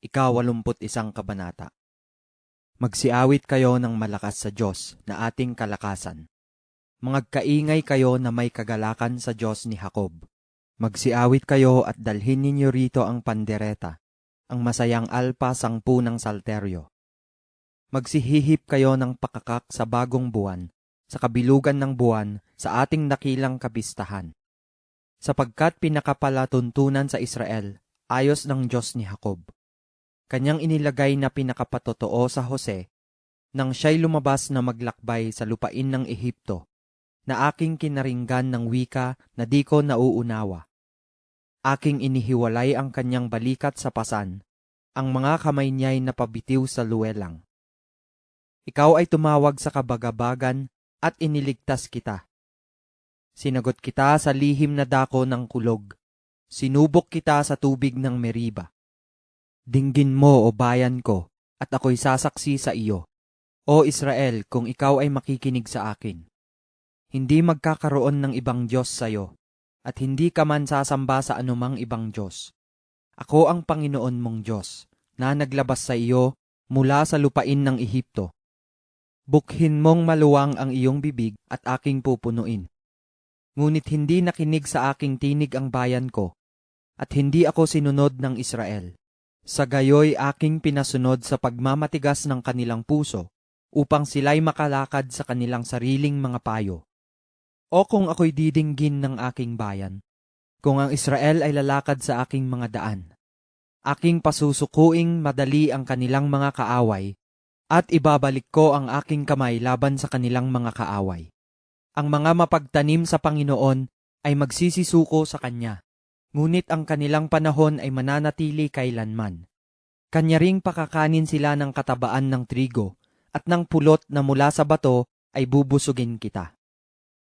ikawalumput isang kabanata. Magsiawit kayo ng malakas sa Diyos na ating kalakasan. Mangagkaingay kayo na may kagalakan sa Diyos ni Jacob. Magsiawit kayo at dalhin ninyo rito ang pandereta, ang masayang alpa sangpu ng salteryo. Magsihihip kayo ng pakakak sa bagong buwan, sa kabilugan ng buwan, sa ating nakilang kapistahan. Sapagkat pinakapalatuntunan sa Israel, ayos ng Diyos ni Jacob kanyang inilagay na pinakapatotoo sa Jose nang siya'y lumabas na maglakbay sa lupain ng Ehipto, na aking kinaringgan ng wika na di ko nauunawa. Aking inihiwalay ang kanyang balikat sa pasan, ang mga kamay niya'y napabitiw sa luwelang. Ikaw ay tumawag sa kabagabagan at iniligtas kita. Sinagot kita sa lihim na dako ng kulog. Sinubok kita sa tubig ng Meriba. Dinggin mo, o bayan ko, at ako'y sasaksi sa iyo. O Israel, kung ikaw ay makikinig sa akin. Hindi magkakaroon ng ibang Diyos sa iyo, at hindi ka man sasamba sa anumang ibang Diyos. Ako ang Panginoon mong Diyos, na naglabas sa iyo mula sa lupain ng Ehipto. Bukhin mong maluwang ang iyong bibig at aking pupunuin. Ngunit hindi nakinig sa aking tinig ang bayan ko, at hindi ako sinunod ng Israel. Sa gayoy aking pinasunod sa pagmamatigas ng kanilang puso, upang sila'y makalakad sa kanilang sariling mga payo. O kung ako'y didinggin ng aking bayan, kung ang Israel ay lalakad sa aking mga daan, aking pasusukuing madali ang kanilang mga kaaway, at ibabalik ko ang aking kamay laban sa kanilang mga kaaway. Ang mga mapagtanim sa Panginoon ay magsisisuko sa Kanya ngunit ang kanilang panahon ay mananatili kailanman. Kanya ring pakakanin sila ng katabaan ng trigo, at ng pulot na mula sa bato ay bubusugin kita.